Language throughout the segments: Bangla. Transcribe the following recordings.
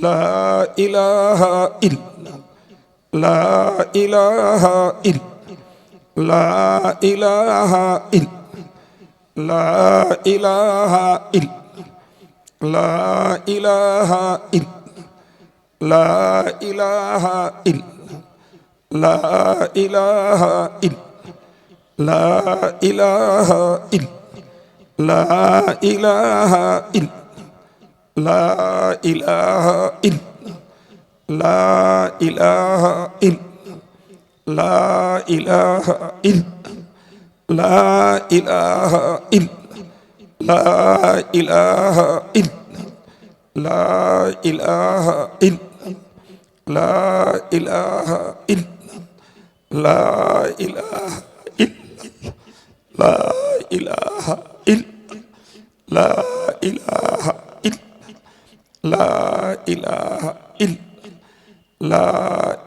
لا إله إلا لا إله إلا لا إله إلا لا إله إلا لا إله إلا لا إله إلا لا إله إلا لا إله إلا لا إله إلا لا إله إلا لا إله إلا لا إله إلا لا إله إلا لا إله إلا لا إله إلا لا إله إلا لا إله إلا لا إله إلا لا إله إلا লা ইলাহা ইল লা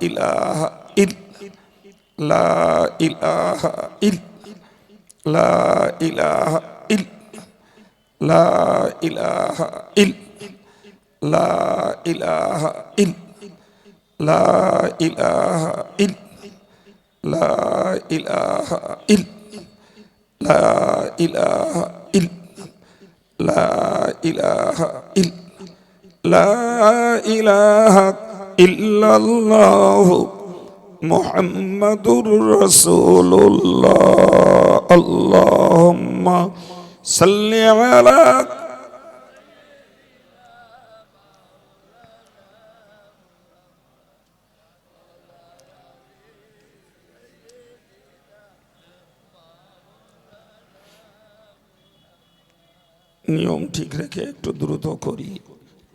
ইলাহা ইল লা ইলাহা ইল লা ইলাহা ইল লা ইলাহা ইল লা ইলাহা ইল লা ইলাহা ইল লা ইলাহা ইল লা ইলাহা ইল লা ইলাহা ইল لا إله إلا الله محمد رسول الله اللهم صل على নিয়ম ঠিক রেখে একটু দ্রুত করি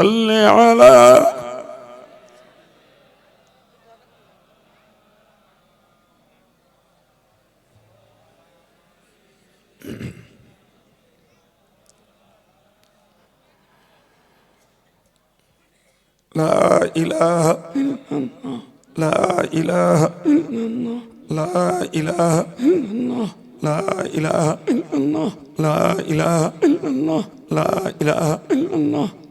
إلا الله لا إله إلا الله لا إله إلا الله لا إله إلا الله لا إله إلا الله لا إله إلا الله لا إله إلا الله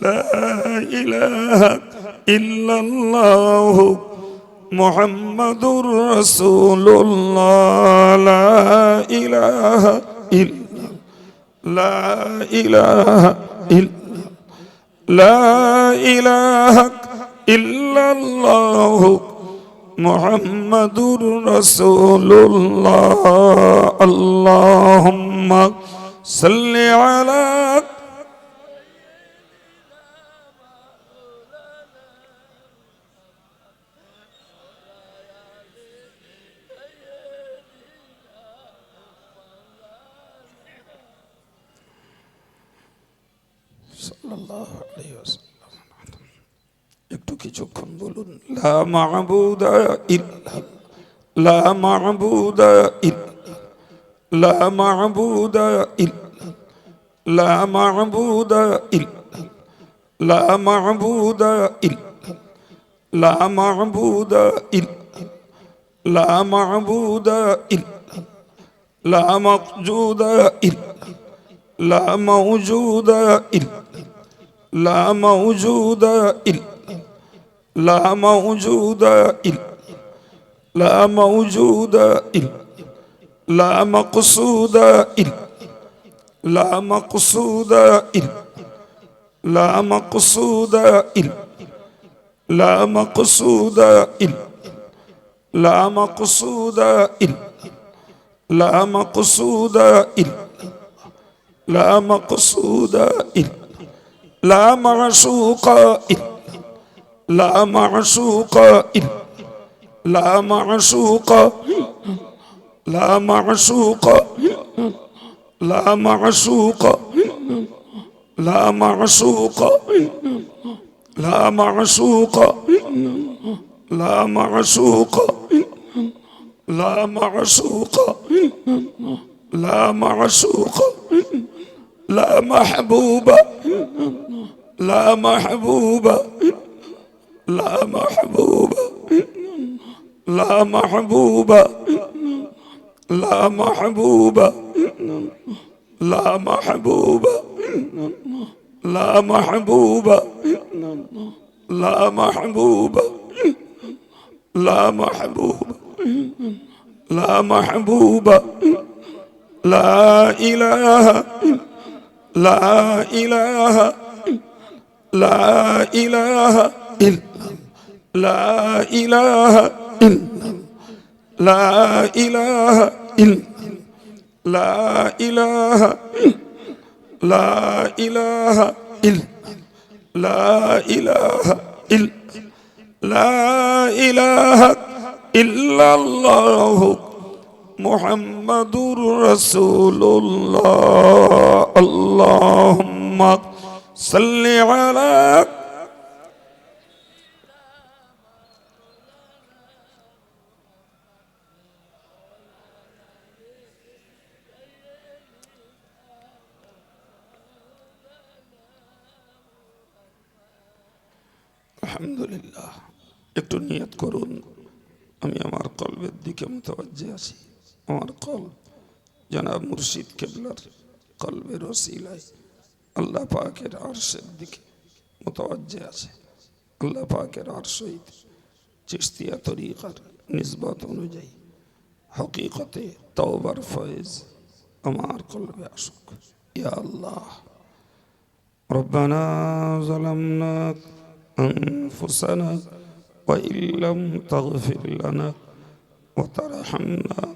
لا إله إلا الله محمد رسول الله. لا إله إلا لا إله إلا لا إله إلا الله محمد رسول الله. اللهم صل على صلى الله عليه وسلم একটু কিছুক্ষণ বলুন لا معبود الا لا معبود الا لا معبود الا لا معبود الا لا معبود الا لا معبود الا لا معبود الا لا مقجود الا لا موجود الا لا موجود إلا لا موجود إلا لا موجود إلا لا مقصود إلا لا مقصود إلا لا مقصود إلا لا مقصود إلا لا مقصود إلا لا مقصود إلا لا مقصود إلا لا معشوق إلا لا معشوق إلا لا معشوق لا معشوق لا معشوق لا معشوق لا معشوق لا معشوق لا معشوق لا معشوق لا محبوبة لا محبوبة لا محبوبة لا محبوبة لا محبوبة لا محبوبة لا محبوبة لا محبوبة لا محبوبة لا محبوبة لا إله لا إله لا إله إلا لا إله إلا لا إله إلا لا إله لا إله إلا لا إله إلا لا إله إلا الله. محمد رسول الله اللهم صل على আলহামদুলিল্লাহ, একটু নিয়ত করুন। আমি আমার কলবের দিকে মতবাজ্যে আছি। আমার কল জনাব মুর্শিদ কেবলার কলবের ওসিলায় আল্লাহ পাকের আরশের দিকে মতবাজ্যে আছে আল্লাহ পাকের আরশইদ চিস্তিয়া তরিকার নিসবত অনুযায়ী হকিকতে তওবার ফয়েজ আমার কলবে আসুক ইয়া আল্লাহ ربنا ظلمنا أنفسنا وإن لم تغفر لنا وترحمنا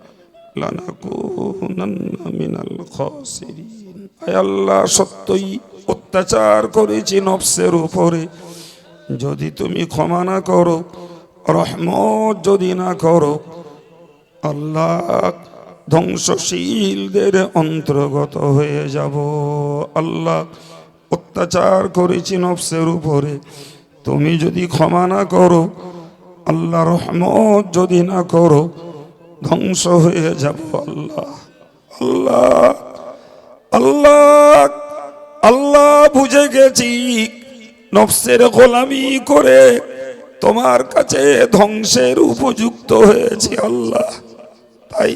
আল্লাহ, সত্যই অত্যাচার করেছি নফসের উপরে। যদি তুমি ক্ষমা না করো, রহমত যদি না করো, আল্লাহ ধ্বংসশীলদের অন্তর্গত হয়ে যাব। আল্লাহ অত্যাচার করেছি নফসের উপরে। তুমি যদি ক্ষমা না করো, আল্লাহ রহমত যদি না করো ধ্বংস হয়ে যাব, আল্লাহ। আল্লাহ আল্লাহ আল্লাহ বুঝে গেছি, নফসের গোলামি করে তোমার কাছে ধ্বংসের উপযুক্ত হয়েছে, আল্লাহ। তাই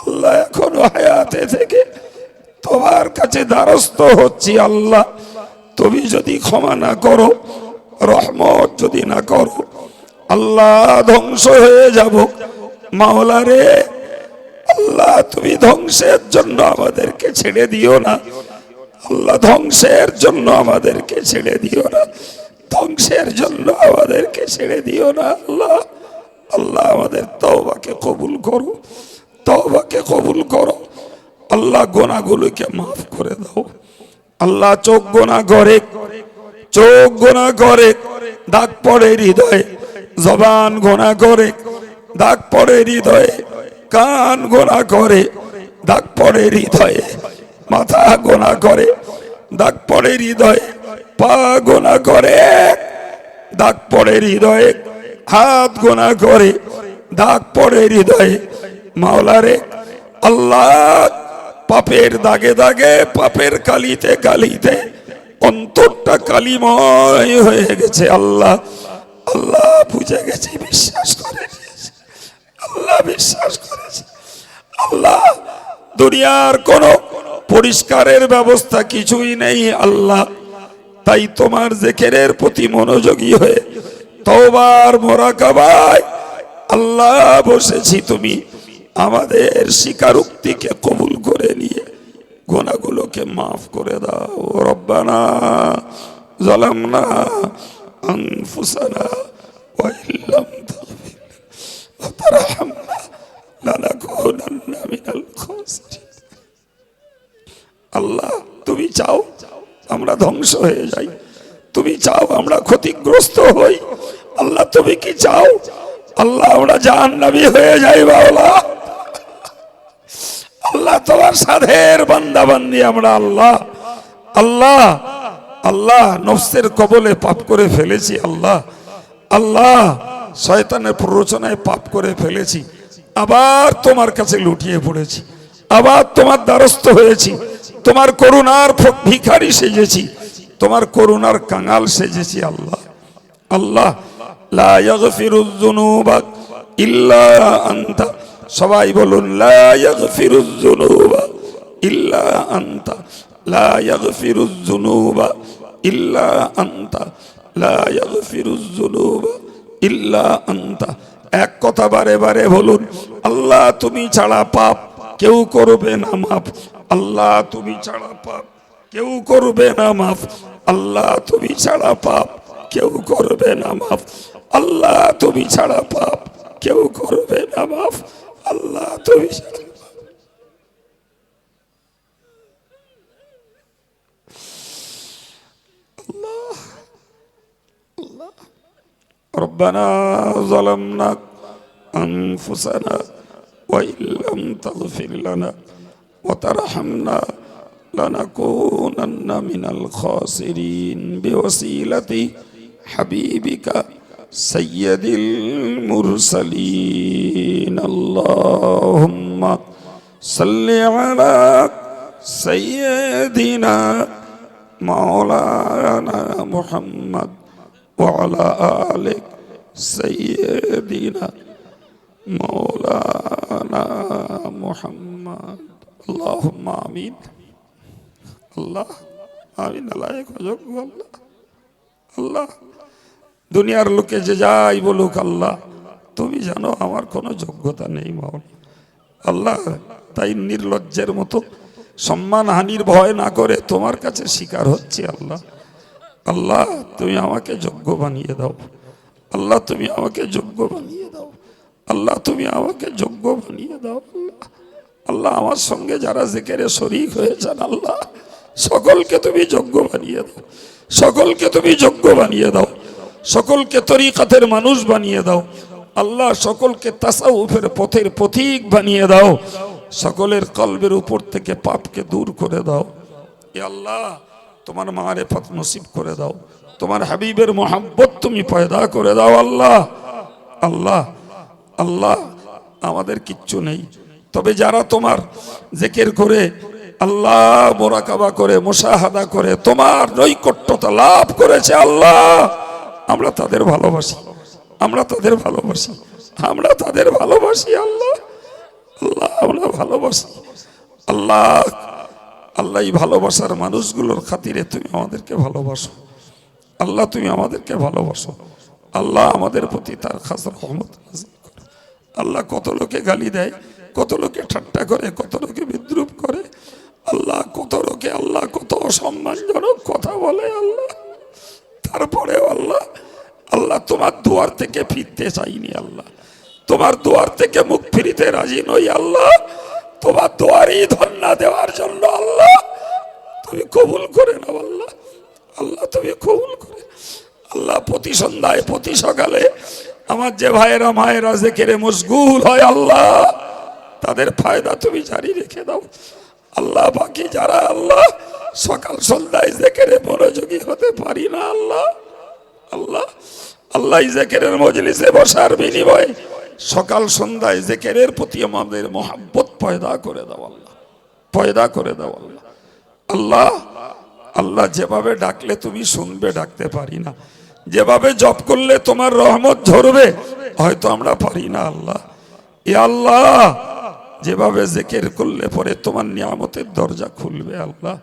আল্লাহ এখনও হায়াতে থেকে তোমার কাছে দ্বারস্থ হচ্ছি, আল্লাহ। তুমি যদি ক্ষমা না করো, রহমত যদি না করো, আল্লাহ ধ্বংস হয়ে যাব। মাওলা রে, আল্লাহ তুমি ধ্বংসের জন্য আমাদেরকে ছেড়ে দিও না। আল্লাহ ধ্বংসের জন্য আমাদেরকে ছেড়ে দিও না। ধ্বংসের জন্য আমাদেরকে ছেড়ে দিও না আল্লাহ। আল্লাহ আমাদের তওবাকে কবুল করো, তওবাকে কবুল করো। আল্লাহ গোনাগুলোকে মাফ করে দাও। আল্লাহ চোখ গোনা করে, চোখ গোনা করে, দাগ পড়ে হৃদয়ে, জবান গোনা করে দাগ পড়ে হৃদয়ে, কান গোনা করে, দাগ পড়ে হৃদয়ে, মাথা গোনা করে, দাগ পড়ে হৃদয়ে, পা গোনা করে, দাগ পড়ে হৃদয়ে, হাত গোনা করে, দাগ পড়ে হৃদয়ে, মাওলারে, আল্লাহ পাপের দাগে দাগে, পাপের কালিতে কালিতে, অন্তরটা কালিময় হয়ে গেছে, আল্লাহ আল্লাহ বুঝে গেছে, বিশ্বাস করে। আল্লাহ বিশ্বাস করেছে। আল্লাহ, দুনিয়ার কোন পরিষ্কারের ব্যবস্থা কিছুই নেই আল্লাহ। তাই তোমার জেকেরের প্রতি মনোযোগী হয়ে তওবার মোরাকাবায় আল্লাহ বসেছি তুমি আমাদের স্বীকারোক্তিকে কবুল করে নিয়ে। গোনাগুলোকে মাফ করে দাও রব্বানা জালামনা আনফুসানা ওয়া তারহামনা লানাকুনান্না মিনাল খাসিরিন আল্লাহ, তুমি চাও আমরা ধ্বংস হয়ে যাই? তুমি চাও আমরা ক্ষতিগ্রস্ত হই? আল্লাহ, তুমি কি চাও? আল্লাহ, আমরা জাহান্নামী হয়ে যাই বাবা আল্লাহ, তোমার সাধের বান্দা বান্দি আমরা আল্লাহ। আল্লাহ আল্লাহ, নফসের কবলে পাপ করে ফেলেছি আল্লাহ। আল্লাহ শয়তানের প্ররোচনায় পাপ করে ফেলেছি। আবার তোমার কাছে লুটিয়ে পড়েছি। আবার তোমার দ্বারস্থ হয়েছি। তোমার করুণার ভিখারি সেজেছি। তোমার করুণার কাঙাল সেজেছি আল্লাহ। আল্লাহ ইল্লা আনতা। সবাই বলুন ইল্লা আনতা। ইল্লা আনতা। লা ইয়াগফিরুয যুনুবা। ইল্লা আন্তা। এক কথা বারে বারে বলুন, আল্লাহ তুমি ছাড়া পাপ কেউ করবে না মাফ। আল্লাহ তুমি ছাড়া পাপ কেউ করবে না মাফ। আল্লাহ তুমি ছাড়া পাপ কেউ করবে না মাফ। আল্লাহ তুমি ছাড়া পাপ কেউ করবে না মাফ। আল্লাহ তুমি ছাড়া ربنا ظلمنا أنفسنا وإن لم تغفر لنا وترحمنا لنكونن من الخاسرين بوسيلة حبيبك سيد المرسلين اللهم صل على سيدنا مولانا محمد وعلى آل سيدنا مولانا محمد اللهم آمين আল্লাহ আমি নালায়ক অযোগ্য আল্লাহ আল্লাহ দুনিয়ার লোকে যে যাই বলুক আল্লাহ তুমি জানো আমার কোনো যোগ্যতা নেই মাওলা আল্লাহ তাই নির্লজ্জের মতো সম্মান হানির ভয় না করে তোমার কাছে স্বীকার হচ্ছে আল্লাহ আল্লাহ, তুমি আমাকে যোগ্য বানিয়ে দাও। আল্লাহ, তুমি আমাকে যোগ্য বানিয়ে দাও। আল্লাহ, তুমি আমাকে যোগ্য বানিয়ে দাও। আল্লাহ, আমার সঙ্গে যারা জেকেরে শরিক হয়েছেন, আল্লাহ, সকলকে তুমি যোগ্য বানিয়ে দাও। সকলকে তুমি যোগ্য বানিয়ে দাও। সকলকে তরিকাতের মানুষ বানিয়ে দাও। আল্লাহ, সকলকে তাসাউফের পথের পথিক বানিয়ে দাও। সকলের কলবের উপর থেকে পাপকে দূর করে দাও। এ আল্লাহ তোমার মারেফত নসিব করে দাও। তোমার হাবিবের মোহাব্বত তুমি পয়দা করে দাও আল্লাহ। আল্লাহ আল্লাহ, আমাদের কিচ্ছু নেই। তবে যারা তোমার জেকের করে আল্লাহ মোরাকাবা করে, মোশাহাদা করে, তোমার নৈকট্যতা লাভ করেছে আল্লাহ। আমরা তাদের ভালোবাসি। আমরা তাদের ভালোবাসি। আমরা তাদের ভালোবাসি আল্লাহ। আল্লাহ, আমরা ভালোবাসি। আল্লাহ আল্লাহ ভালোবাসার মানুষগুলোর খাতিরে তুমি আমাদেরকে ভালোবাসো। আল্লাহ তুমি আমাদেরকে ভালোবাসো। আল্লাহ আমাদের প্রতি তার খাস রহমত আল্লাহ কত লোকে গালি দেয়, কত লোকে ঠাট্টা করে, কত লোকে বিদ্রুপ করে। আল্লাহ কত লোকে, আল্লাহ কত অসম্মানজনক কথা বলে আল্লাহ। তারপরেও আল্লাহ আল্লাহ তোমার দুয়ার থেকে ফিরতে চাইনি আল্লাহ। তোমার দুয়ার থেকে মুখ ফিরিতে রাজি নই আল্লাহ। তোমার দুয়ারই ধন্যা দেওয়ার জন্য আল্লাহ, তুমি কবুল করে নাও আল্লাহ। আল্লাহ, তুমি কবুল করে। আল্লাহ, প্রতি সন্ধ্যায়, প্রতি সকালে আমার যে ভাইয়েরা, মায়েরা জেকেরে মশগুল হয় আল্লাহ, তাদের ফায়দা তুমি জারি রেখে দাও। আল্লাহ বাকি যারা আল্লাহ, সকাল সন্ধ্যায় জেকেরে মনোযোগী হতে পারি না আল্লাহ। আল্লাহ আল্লাহ জেকেরের মজলিসে বসার বিনিময়ে সকাল সন্ধ্যায় জেকেরের প্রতি আমাদের মহাব্বত পয়দা করে দাও আল্লাহ। পয়দা করে দাও আল্লাহ। আল্লাহ আল্লাহ যেভাবে ডাকলে তুমি শুনবে, ডাকতে পারি না। যেভাবে জপ করলে তোমার রহমত ঝরবে হয়তো আমরা পারি না আল্লাহ। এ আল্লাহ, যেভাবে জেকের করলে পরে তোমার নিয়ামতের দরজা খুলবে আল্লাহ।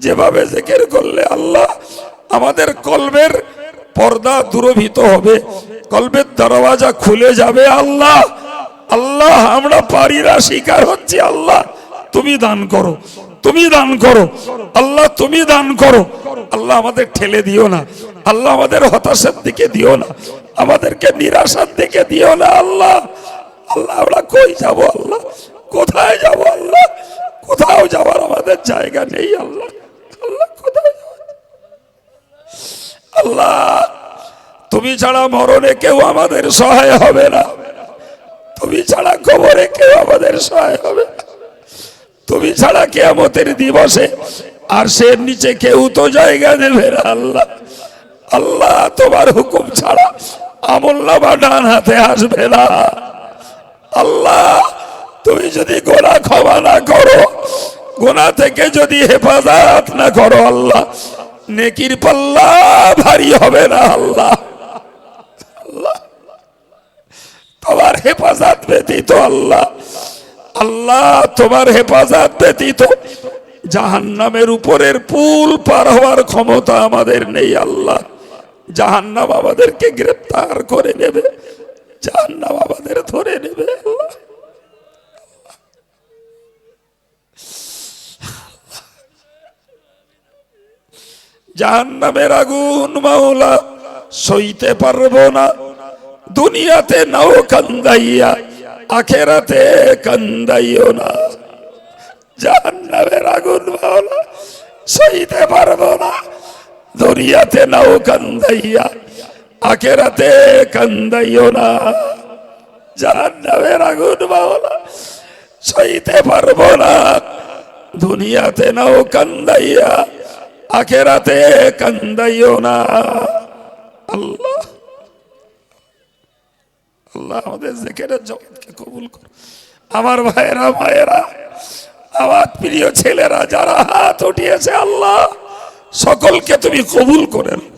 যেভাবে জেকের করলে আল্লাহ, আমাদের কলবের পর্দা দূরভীত হবে, কলবের দরওয়াজা খুলে যাবে আল্লাহ। আল্লাহ, আমরা পারি না শিকার হচ্ছে, আল্লাহ। তুমি দান করো, তুমি দান করো, আল্লাহ, তুমি দান করো। আল্লাহ আমাদের ঠেলে দিও না, আল্লাহ আমাদের হতাশার দিকে দিও না, আমাদেরকে নিরাশার দিকে দিও না, আল্লাহ। আল্লাহ, আমরা কই যাব, আল্লাহ? কোথায় যাব, আল্লাহ? কোথাও যাওয়ার আমাদের জায়গা নেই, আল্লাহ। আল্লাহ, কোথায় আল্লাহ, তুমি ছাড়া মরণে কেউ আমাদের সহায় হবে না। তুমি ছাড়া কবরে কেউ আমাদের সহায় হবে। তুমি ছাড়া কেয়ামতের দিবসে আর সে নিচে কেউ তো জায়গা দেবে আল্লাহ। আল্লাহ তোমার হুকুম ছাড়া আমল নামা ডান হাতে আসবে না। আল্লাহ, তুমি যদি গোনা ক্ষমা না করো, গোনা থেকে যদি হেফাজত না করো আল্লাহ, নেকির পাল্লা ভারী হবে না আল্লাহ তোমার হেফাজত ব্যতীত আল্লাহ। আল্লাহ তোমার হেফাজত ব্যতীত। জাহান্নামের উপরের পুল পার হওয়ার ক্ষমতা আমাদের নেই আল্লাহ। জাহান্নাম আমাদেরকে গ্রেপ্তার করে নেবে। জাহান্নাম আমাদের ধরে নেবে জাহান্নামের আগুন মাওলা, সইতে পারব না। দুনিয়াতে নাও কান্দাইয়া, আখেরাতে কান্দাইও না। জাহান্নামের আগুন মাওলা, সইতে পারব না। দুনিয়াতে নাও কান্দাইয়া, আখেরাতে কান্দাইও না। জাহান নামের আগুন মাওলা, সইতে পারব না। দুনিয়াতে নাও কান্দাইয়া, আখেরাতে কান্দাইও না। আল্লাহ আমাদের জেকেরের জগৎকে কবুল কর। আমার ভাইয়েরা, মায়েরা, আমার প্রিয় ছেলেরা, যারা হাত উঠিয়েছে আল্লাহ, সকলকে তুমি কবুল করে নাও।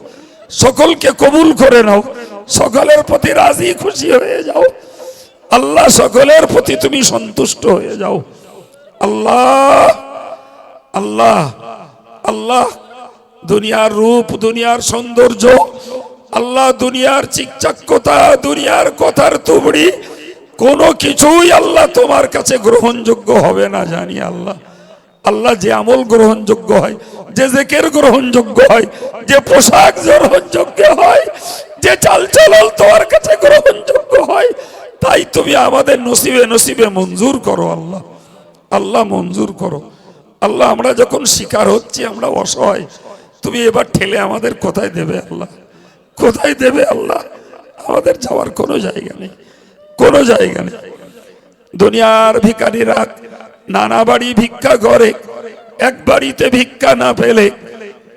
সকলকে কবুল করে নাও। সকলের প্রতি রাজি, খুশি হয়ে যাও। আল্লাহ, সকলের প্রতি তুমি সন্তুষ্ট হয়ে যাও। আল্লাহ আল্লাহ আল্লাহ, দুনিয়ার রূপ, দুনিয়ার সৌন্দর্য আল্লাহ দুনিয়ার চিকচাক্যতা দুনিয়ার কথার তুবড়ি, কোনো কিছুই আল্লাহ তোমার কাছে গ্রহণযোগ্য হবে না জানি আল্লাহ। আল্লাহ যে আমল গ্রহণযোগ্য হয়, যে জেকের গ্রহণযোগ্য হয়, যে পোশাক গ্রহণযোগ্য হয়, যে চালচলন তোমার কাছে গ্রহণযোগ্য হয়, তাই তুমি আমাদের নসিবে নসিবে মঞ্জুর করো আল্লাহ। আল্লাহ মঞ্জুর করো। আল্লাহ আমরা যখন শিকার হচ্ছি, আমরা অসহায়, তুমি এবার ঠেলে আমাদের কোথায় দেবে আল্লাহ। কোথায় দেবে আল্লাহ? আমাদের যাওয়ার কোনো জায়গা নেই। কোনো জায়গা নেই। দুনিয়ার ভিকারীরা নানা বাড়ি ভিক্ষা করে, এক বাড়িতে ভিক্ষা না পেলে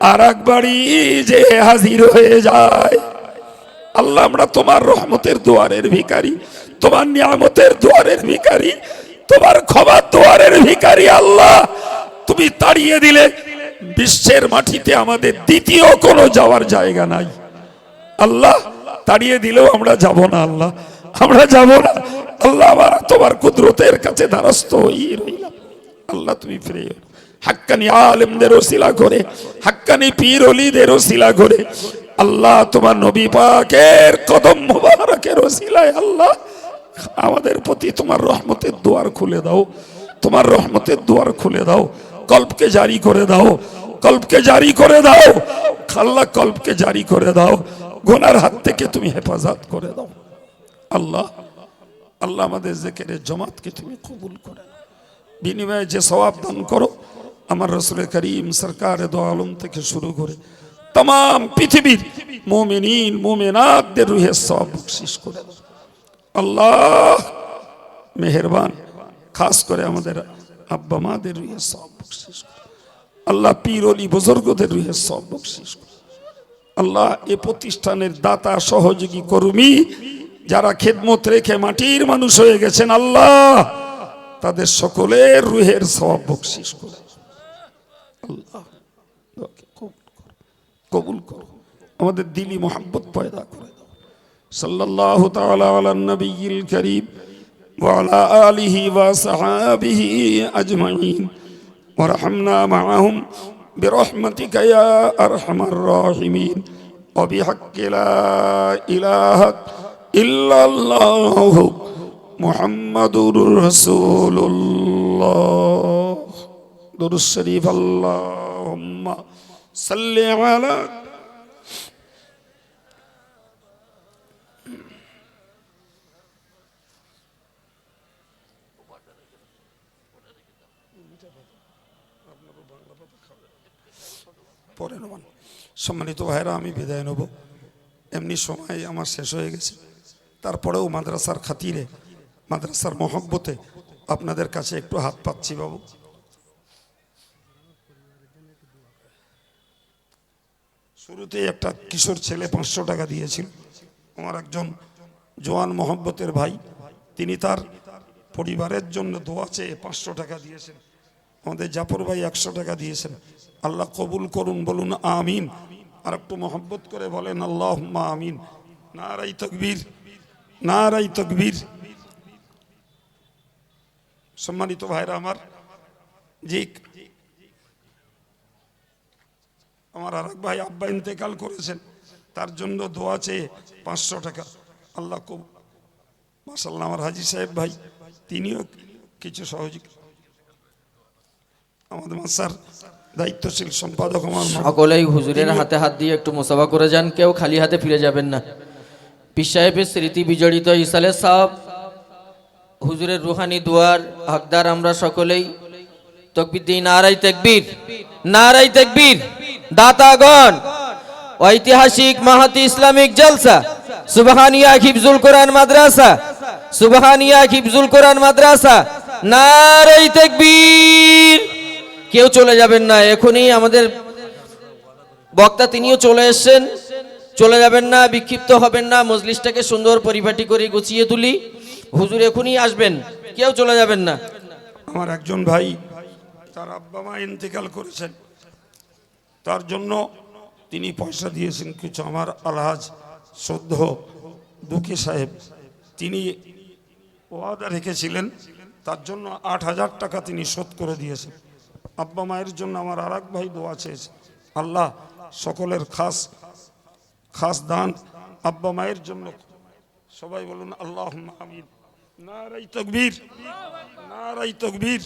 আর এক বাড়ি যে হাজির হয়ে যায়। আল্লাহ, আমরা তোমার রহমতের দুয়ারের ভিকারি তোমার নিয়ামতের দুয়ারের ভিখারি, তোমার ক্ষমার দুয়ারের ভিকারি আল্লাহ। তুমি তাড়িয়ে দিলে, বিশ্বের মাটিতে আমাদের দ্বিতীয় কোনো যাওয়ার জায়গা নাই। আল্লাহ, তাড়িয়ে দিলেও আমরা যাব না, আল্লাহ। আমরা যাব না। আল্লাহ আমার তোমার কুদরতের কাছে দ্বারস্থ হয়ে রইলাম। আল্লাহ, তুমি ফিরে। হাক্কানি আলেমদের ওসিলা করে, হাক্কানি পীর অলিদের ওসিলা করে, আল্লাহ, তোমার নবী পাকের কদম মুবারকের ওসিলায় আল্লাহ, আমাদের প্রতি তোমার রহমতের দুয়ার খুলে দাও। তোমার রহমতের দুয়ার খুলে দাও। কল্পকে জারি করে দাও। কল্পকে জারি করে দাও। আল্লাহ কল্পকে জারি করে দাও। গোনার হাত থেকে তুমি হেফাজত করে দাও আল্লাহ আল্লাহ আমাদের জেকেরের জমাতকে তুমি কবুল করে বিনিময়ে যে সওয়াব দান করো, আমার রসুল করিম সরকার দো আলম থেকে শুরু করে তাম পৃথিবীর মোমিনিন, মোমেনাতদের রুহের সব বকশিস করে আল্লাহ, মেহেরবান, খাস করে আমাদের আব্বা মাদের রুহের সব বকশিস করো। আল্লাহ পীর অলি বুজুর্গদের রুহের সব বকশিস করো। আল্লাহ এ প্রতিষ্ঠানের দাতা সহযোগী কর্মী যারা খেদমত রেখে মাটির মানুষ হয়ে গেছেন আল্লাহ তাদের সকলের রুহের সব বকশিস করে আল্লাহ ওকে কবুল করো। কবুল করো আমাদের দিলি মোহাম্মত পয়দা করে দাও সাল্লাল্লাহু তাআলা আলা নবিয়িল করিম وعلى آله وصحابه أجمعين وارحمنا معهم برحمتك يا أرحم الراحمين وبحق لا إله إلا الله محمد رسول الله در الشريف اللهم صل على পরে নেবেন সম্মানিত ভাইরা আমি বিদায় নেব। এমনি সময় আমার শেষ হয়ে গেছে। তারপরেও মাদ্রাসার খাতিরে, মাদ্রাসার মহব্বতে আপনাদের কাছে একটু হাত পাচ্ছি বাবু। শুরুতে একটা কিশোর ছেলে পাঁচশো টাকা দিয়েছিল। আমার একজন জোয়ান মহব্বতের ভাই। তিনি তার পরিবারের জন্য দোয়া চেয়ে পাঁচশো টাকা দিয়েছেন। আমাদের জাফর ভাই একশো টাকা দিয়েছেন। আল্লাহ কবুল করুন, বলুন আমিন। আর একটু মহব্বত করে বলেন আল্লাহ আমিন। নারাই তকবীর নারাই তকবীর। সম্মানিত ভাইরা আমার জি আমার আর ভাই আব্বা ইন্তেকাল করেছেন, তার জন্য দোয়া চেয়ে পাঁচশো টাকা। আল্লাহ কব মাসাল্লাহ আমার হাজি সাহেব ভাই, তিনিও কিছু সহযোগী আমাদের মাসার দায়িত্বশীল সম্পাদক আমার সকলেই হুজুরের হাতে হাত দিয়ে একটু মোসাফা করে যান, কেউ খালি হাতে ফিরে যাবেন না। পীর সাহেবের স্মৃতি বিজড়িত ইসালে সাহেব, হুজুরের রুহানি দুয়ার, হকদার আমরা সকলেই। তকবির দিই নারাই তেকবীর নারাই তেকবীর, দাতাগণ। ঐতিহাসিক মাহাতি ইসলামিক জলসা, সুবহানিয়া হিফজুল কোরআন মাদ্রাসা, সুবহানিয়া হিফজুল কোরআন মাদ্রাসা নারাই তাকবীর। কেউ চলে যাবেন না, এখনই আমাদের বক্তা তিনিও চলে এসেছেন। চলে যাবেন না, বিক্ষিপ্ত হবেন না, মজলিসটাকে সুন্দর পরিপাটি করে গুছিয়ে তুলি। হুজুর এখনই আসবেন, কেউ চলে যাবেন না। আমার একজন ভাই, তার আব্বা মা ইন্তেকাল করেছেন। তার জন্য তিনি পয়সা দিয়েছেন কিছু, আমার আলহাজ সদ্য দুঃখী সাহেব। তিনি ওয়াদা রেখেছিলেন, তার জন্য আট হাজার টাকা তিনি শোধ করে দিয়েছেন। আব্বা মায়ের জন্য আমার আর ভাই দোয়া চেয়েছে। আল্লাহ সকলের খাস খাস দান আব্বা মায়ের জন্য সবাই বলুন আল্লাহ আমিন। নারাই তকবীর নারাই তকবীর।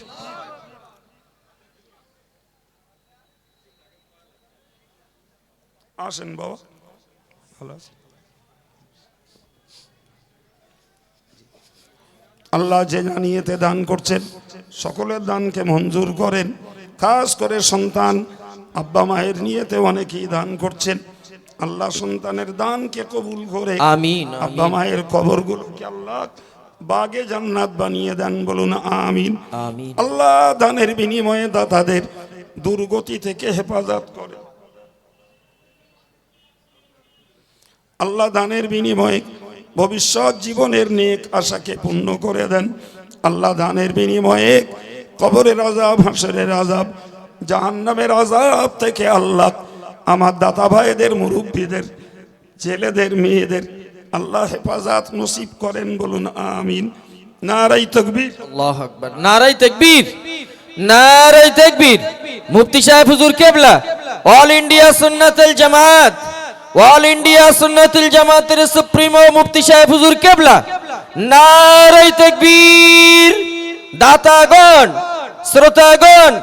আসেন বাবা। ভালো? আল্লাহ যে জানিয়েতে দান করছেন, সকলের দানকে মঞ্জুর করেন। খাস করে সন্তান আব্বা মায়ের নিয়েতে অনেকেই দান করছেন। আল্লাহ সন্তানের দানকে কবুল করে আমিন আব্বা মায়ের কবরগুলোকে আল্লাহ বাগে জান্নাত বানিয়ে দেন বলুন আমিন। আমিন। আল্লাহ দানের বিনিময়ে দাতাদের দুর্গতি থেকে হেফাজত করে। আল্লাহ দানের বিনিময়ে ভবিষ্যৎ জীবনের নেক আশাকে পূর্ণ করে দেন। আল্লাহ দানের বিনিময়ে কবরের আজাব হাসরের আজাব জাহান্নামের আজাব থেকে আল্লাহ আমার দাতা ভাইদের, মুরব্বীদের ছেলেদের মেয়েদের আল্লাহ হেফাজত নসিব করেন বলুন, আমিন। নারাই তকবীর। আল্লাহ আকবার। নারাই তাকবীর। নারাই তাকবীর। মুফতি সাহেব হুজুর কেবলা। All India Sunnatul Jamaat. All India Sunnatul জামাতের সুপ্রিমো মুফতি সাহেব হুজুর কেবলা। নারাই তাকবীর। দাতাগণ, শ্রোতাগণ,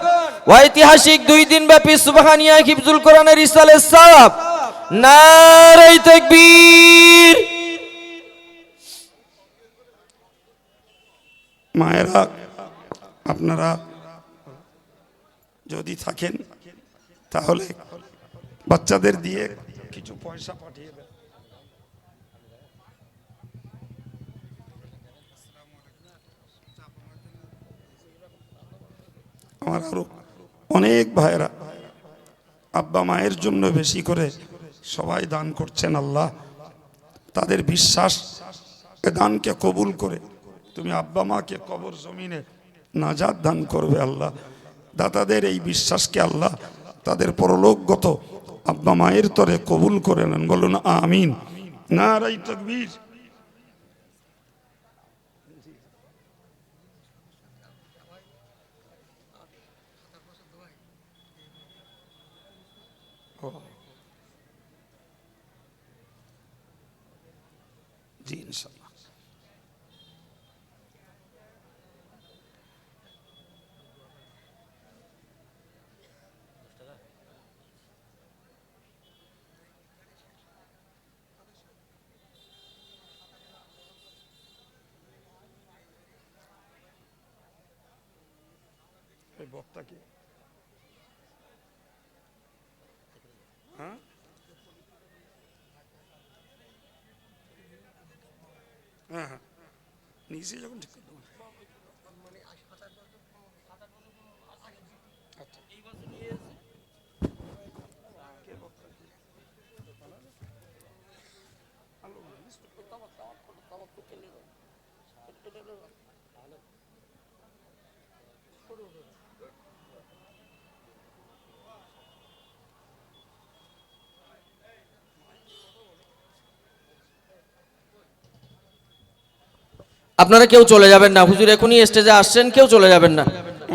ঐতিহাসিক দুই দিন ব্যাপী সুবহানিয়া হিফজুল কোরআনের ইসালে সাহাব নারাই তাকবীর। মায়েরা, আপনারা যদি থাকেন, তাহলে বাচ্চাদের দিয়ে কিছু পয়সা পাঠিয়ে আমার আরও অনেক ভাইয়েরা, আব্বা মায়ের জন্য বেশি করে সবাই দান করছেন আল্লাহ। তাদের বিশ্বাস দানকে কবুল করে তুমি আব্বা মাকে কবর জমিনে নাজাদ দান করবে আল্লাহ। দাতাদের এই বিশ্বাসকে আল্লাহ তাদের পরলোকগত আব্বা মায়ের তরে কবুল করে নেন। বলুন, আমিন। নারাই তকবীর। জি ইনশাল্লাহ এই বক্তা কি হ্যাঁ হ্যাঁ হ্যাঁ নিজে যখন ঠিক করে Thank আচ্ছা। আপনারা কেউ চলে যাবেন না। হুজুর, এখনই স্টেজে আসছেন, কেউ চলে যাবেন না।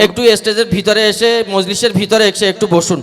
একটু স্টেজের ভিতরে এসে, মজলিসের ভিতরে এসে একটু বসুন।